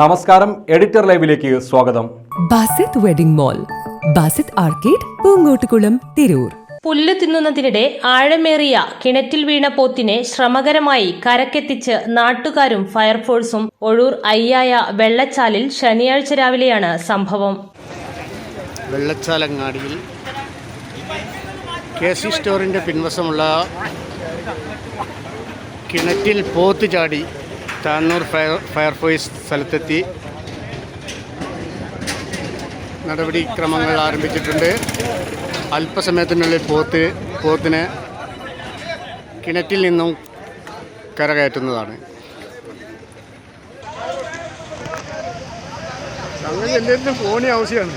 നമസ്കാരം എഡിറ്റർ ലൈവിലേക്ക് സ്വാഗതം. Basith wedding mall Basith arcade Poonkottukulam Tirur. പുല്ല് തിന്നുന്നതിനിടെ ആഴമേറിയ കിണറ്റിൽ വീണ പോത്തിനെ ശ്രമകരമായി കരക്കെത്തിച്ച് നാട്ടുകാരും ഫയർഫോഴ്സും ഒഴൂർ അയ്യായ വെള്ളച്ചാലിൽ ശനിയാഴ്ച രാവിലെയാണ് സംഭവം. വെള്ളച്ചാലങ്ങാടിയിൽ കെ സി സ്റ്റോറിന്റെ പിൻവശമുള്ള കിണറ്റിൽ പോത്ത് ചാടി താന്നൂർ ഫയർ ഫയർഫോഴ്സ് സ്ഥലത്തെത്തി. നടപടിക്രമങ്ങൾ ആരംഭിച്ചിട്ടുണ്ട്. അല്പസമയത്തിനുള്ളിൽ പോത്ത് പോത്തിനെ കിണറ്റിൽ നിന്നും കരകയറ്റുന്നതാണ്. സംഗതി എല്ലാത്തിനും ഫോണി ആവശ്യമാണ്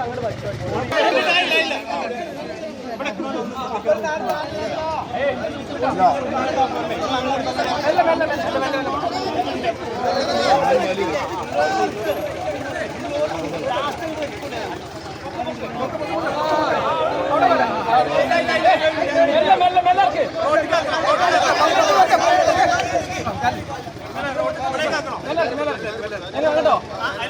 അങ്ങോട്ട് okay okay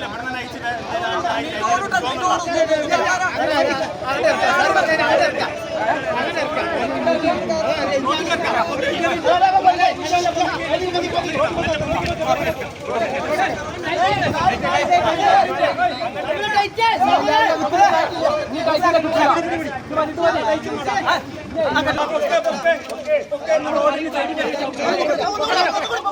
okay okay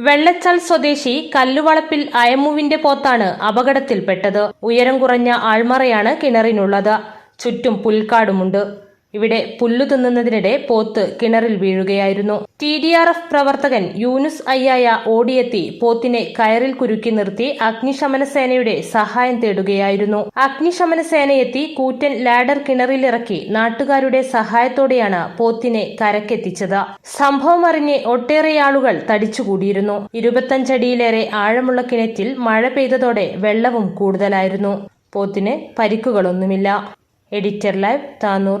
Vellachal സ്വദേശി കല്ലുവളപ്പിൽ അയമുവിന്റെ പോത്താണ് അപകടത്തിൽപ്പെട്ടത്. ഉയരം കുറഞ്ഞ ആൾമറയാണ് കിണറിനുള്ളത്. ചുറ്റും പുൽക്കാടുമുണ്ട്. ഇവിടെ പുല്ലു തിന്നുന്നതിനിടെ പോത്ത് കിണറിൽ വീഴുകയായിരുന്നു. ടി ഡി ആർ എഫ് പ്രവർത്തകൻ യൂനുസ് അയ്യായ ഓടിയെത്തി പോത്തിനെ കയറിൽ കുരുക്കി നിർത്തി അഗ്നിശമന സേനയുടെ സഹായം തേടുകയായിരുന്നു. അഗ്നിശമന സേനയെത്തി കൂറ്റൻ ലാഡർ കിണറിലിറക്കി നാട്ടുകാരുടെ സഹായത്തോടെയാണ് പോത്തിനെ കരക്കെത്തിച്ചത്. സംഭവം അറിഞ്ഞ് ഒട്ടേറെ ആളുകൾ തടിച്ചുകൂടിയിരുന്നു. ഇരുപത്തഞ്ചടിയിലേറെ ആഴമുള്ള കിണറ്റിൽ മഴ പെയ്തതോടെ വെള്ളവും കൂടുതലായിരുന്നു. പോത്തിന് പരിക്കുകളൊന്നുമില്ല. Editor live Tanur.